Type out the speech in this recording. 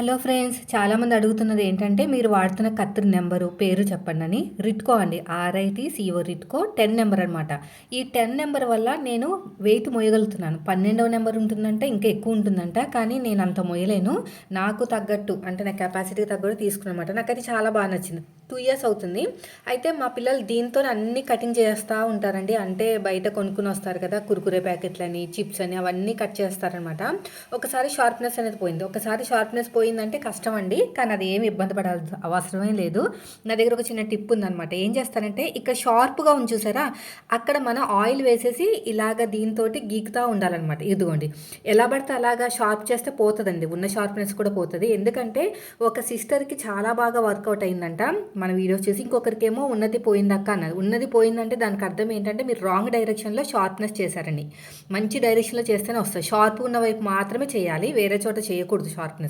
Hello friends చాలామంది అడుగుతున్నది ఏంటంటే మీరు వాడుతున్న కత్తిరి నెంబరు పేరు చెప్పండి అని. రిట్కో అండి. RIT CO Ritco ten number అనమాట ఈ టెన్ నెంబర్ వల్ల నేను వెయిట్ మోయగలుగుతున్నాను. పన్నెండవ నెంబర్ ఉంటుందంటే ఇంకా ఎక్కువ ఉంటుందంట కానీ నేను అంత మోయలేను. నాకు తగ్గట్టు అంటే నా కెపాసిటీకి తగ్గట్టు తీసుకున్నమాట నాకు అది చాలా బాగా నచ్చింది. టూ ఇయర్స్ అవుతుంది. అయితే మా పిల్లలు దీంతో అన్ని కటింగ్ చేస్తూ ఉంటారండి. అంటే బయట కొనుక్కుని వస్తారు కదా కురుకురే ప్యాకెట్లని చిప్స్ అని అవన్నీ కట్ చేస్తారనమాట ఒకసారి షార్ప్నెస్ అనేది పోయింది. ఒకసారి షార్ప్నెస్ పోయి పోయిందంటే కష్టం అండి కానీ అది ఏమి ఇబ్బంది పడాల్సిన అవసరమే లేదు. నా దగ్గర ఒక చిన్న టిప్ ఉందనమాట ఏం చేస్తానంటే ఇక్కడ షార్ప్గా ఉంచూసారా అక్కడ మనం ఆయిల్ వేసేసి ఇలాగ దీంతో గీకుతూ ఉండాలన్నమాట. ఇదిగోండి. ఎలా పడితే అలాగా షార్ప్ చేస్తే పోతుందండి. ఉన్న షార్ప్నెస్ కూడా పోతుంది. ఎందుకంటే ఒక సిస్టర్కి చాలా బాగా వర్కౌట్ అయిందంట. మన వీడియోస్ చూసి ఇంకొకరికేమో ఉన్నది పోయిందక్క అన్నది. ఉన్నది పోయిందంటే దానికి అర్థం ఏంటంటే మీరు రాంగ్ డైరెక్షన్లో షార్ప్నెస్ చేశారండి. మంచి డైరెక్షన్లో చేస్తేనే వస్తుంది. షార్ప్ ఉన్న వైపు మాత్రమే చేయాలి. వేరే చోట చేయకూడదు షార్ప్నెస్.